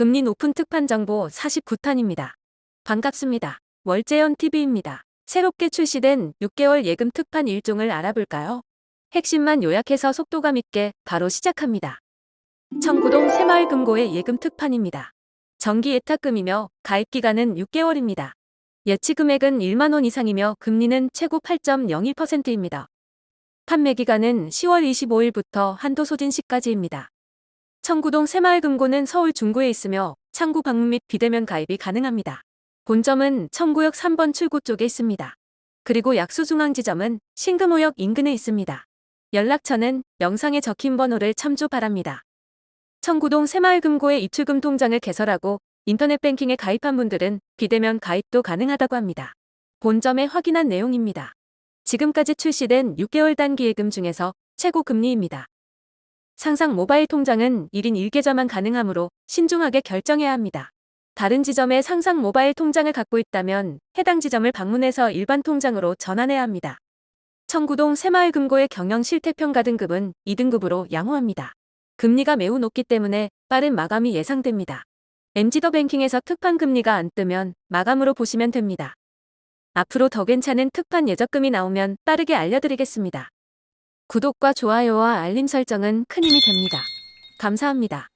금리 높은 특판 정보 49탄입니다. 반갑습니다. 월재현 TV입니다. 새롭게 출시된 6개월 예금 특판 일종을 알아볼까요? 핵심만 요약해서 속도감 있게 바로 시작합니다. 청구동 새마을금고의 예금 특판입니다. 정기 예탁금이며 가입 기간은 6개월입니다. 예치 금액은 1만 원 이상이며 금리는 최고 8.01%입니다. 판매 기간은 10월 25일부터 한도 소진 시까지입니다. 청구동 새마을금고는 서울 중구에 있으며 창구 방문 및 비대면 가입이 가능합니다. 본점은 청구역 3번 출구 쪽에 있습니다. 그리고 약수중앙지점은 신금호역 인근에 있습니다. 연락처는 영상에 적힌 번호를 참조 바랍니다. 청구동 새마을금고의 입출금 통장을 개설하고 인터넷 뱅킹에 가입한 분들은 비대면 가입도 가능하다고 합니다. 본점에 확인한 내용입니다. 지금까지 출시된 6개월 단기 예금 중에서 최고 금리입니다. 상상 모바일 통장은 1인 1계좌만 가능하므로 신중하게 결정해야 합니다. 다른 지점에 상상 모바일 통장을 갖고 있다면 해당 지점을 방문해서 일반 통장으로 전환해야 합니다. 청구동 새마을금고의 경영 실태평가 등급은 2등급으로 양호합니다. 금리가 매우 높기 때문에 빠른 마감이 예상됩니다. MG더 뱅킹에서 특판 금리가 안 뜨면 마감으로 보시면 됩니다. 앞으로 더 괜찮은 특판 예적금이 나오면 빠르게 알려드리겠습니다. 구독과 좋아요와 알림 설정은 큰 힘이 됩니다. 감사합니다.